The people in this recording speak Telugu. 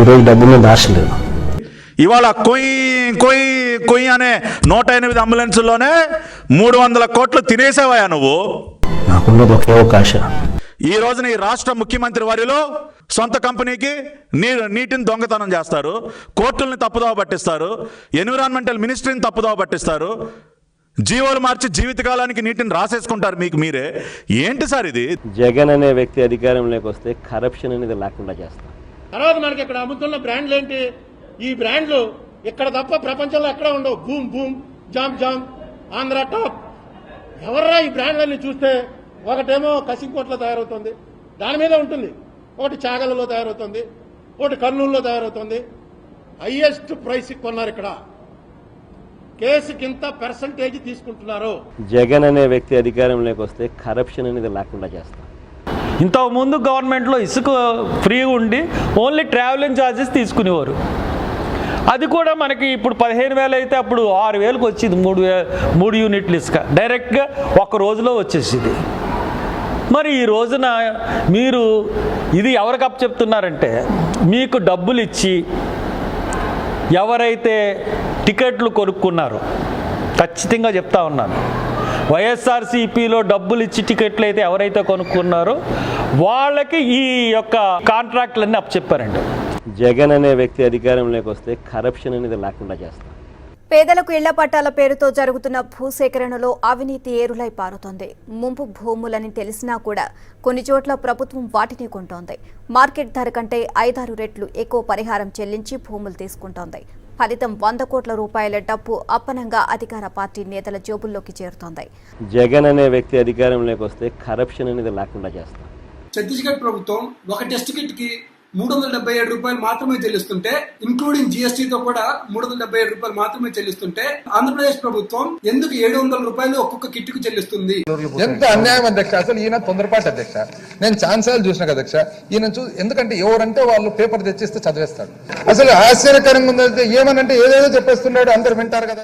ఈరోజు డబ్బు మీద ఆశ లేదు ఇవాళ కొయ్యి కొయ్యి కొయ్యి అనే నూట ఎనిమిది అంబులెన్సుల్లోనే మూడు వందల కోట్లు తినేసావయా నువ్వు. నాకున్నది ఒకే ఒక ఆశ. ఈ రోజున ఈ రాష్ట్ర ముఖ్యమంత్రి వారిలో సొంత కంపెనీకి నీ నీటిని దొంగతనం చేస్తారు కోర్టుల్ని తప్పుదోవ పట్టిస్తారు ఎన్విరాన్మెంటల్ మినిస్ట్రీని తప్పుదోవ పట్టిస్తారు జీవోలు మార్చి జీవితకాలానికి నీటిని రాసేసుకుంటారు మీకు మీరే. ఏంటి సార్ ఇది? జగన్ అనే వ్యక్తి అధికారంలోకి వస్తే కరప్షన్ అనేది లేకుండా చేస్తాం. తర్వాత మనకి ఇక్కడ అమ్ముతున్న బ్రాండ్లు ఏంటి? ఈ బ్రాండ్లు ఇక్కడ తప్ప ప్రపంచంలో ఎక్కడ ఉండవు. Boom boom jam jam Andhra top. ఎవర్రా ఈ బ్రాండ్లన్నీ చూస్తే ఒకటేమో కసింకోట్లో తయారవుతుంది. దాని మీద ఉంటుంది. ఒకటి చాగలలో తయారవుతుంది. ఒకటి కర్నూలులో తయారవుతుంది. హైయెస్ట్ ప్రైస్ కొన్నారు ఇక్కడ. కేసుకి ఇంత పర్సంటేజ్ తీసుకుంటున్నారు. జగన్ అనే వ్యక్తి అధికారంలోకి వస్తే కరప్షన్ అనేది లేకుండా చేస్తాం. ఇంతకుముందు గవర్నమెంట్లో ఇసుక ఫ్రీ ఉండి ఓన్లీ ట్రావెలింగ్ ఛార్జెస్ తీసుకునేవారు. అది కూడా మనకి ఇప్పుడు పదిహేను వేలు అయితే అప్పుడు ఆరు వేలకు వచ్చింది మూడు వే మూడు యూనిట్లు ఇసుక. డైరెక్ట్గా ఒక రోజులో వచ్చేసింది. మరి ఈ రోజున మీరు ఇది ఎవరికి అప్ చెప్తున్నారంటే మీకు డబ్బులు ఇచ్చి ఎవరైతే టికెట్లు కొనుక్కున్నారో ఖచ్చితంగా చెప్తా ఉన్నాను. వైఎస్ఆర్సీపీలో డబ్బులు ఇచ్చి టికెట్లు అయితే ఎవరైతే కొనుక్కున్నారో వాళ్ళకి ఈ యొక్క కాంట్రాక్ట్లన్నీ అప్పచెప్పారండి. జగన్ అనే వ్యక్తి అధికారంలోకి వస్తే కరప్షన్ అనేది లేకుండా చేస్తాం. పేదలకు ఇళ్ళ పట్టాల పేరుతో జరుగుతున్న భూసేకరణలో అవినీతి ఏరులై పారుతోంది. ముంపు భూములని తెలిసినా కూడా కొన్ని చోట్ల ప్రభుత్వం వాటిని కొంటోంది. మార్కెట్ ధర కంటే ఐదారు రెట్లు ఎక్కువ పరిహారం చెల్లించి భూములు తీసుకుంటోంది. ఫలితం వంద కోట్ల రూపాయల డబ్బు అప్పనంగా అధికార పార్టీ నేతల జోబుల్లోకి చేరుతోంది. జగన్ అనే వ్యక్తి అధికారంలోకి వస్తే కరప్షన్ అనేది లేకుండా చేస్తాం. ఛత్తీస్గఢ్ ప్రభుత్వం ఒక టెస్ట్ కిట్కి మూడు వందల డెబ్బై ఏడు రూపాయలు మాత్రమే చెల్లిస్తుంటే ఇంక్లూడింగ్ జిఎస్టీ తో కూడా మూడు వందల డెబ్బై ఏడు రూపాయలు మాత్రమే చెల్లిస్తుంటే ఆంధ్రప్రదేశ్ ప్రభుత్వం ఎందుకు ఏడు వందల రూపాయలు ఒక్కొక్క కిట్టుకు చెల్లిస్తుంది? ఎంత అన్యాయం అధ్యక్ష? అసలు ఈయన తొందరపాటు అధ్యక్ష. నేను ఛాన్సాలు చూసిన అధ్యక్ష ఈయన చూ ఎందుకంటే ఎవరంటే వాళ్ళు పేపర్ తెచ్చిస్తే చదివేస్తాడు. అసలు ఆశ్చర్యకరంగా ఉందంటే ఏమనంటే ఏదేదో చెప్పేస్తున్నాడు అందరు వింటారు కదా.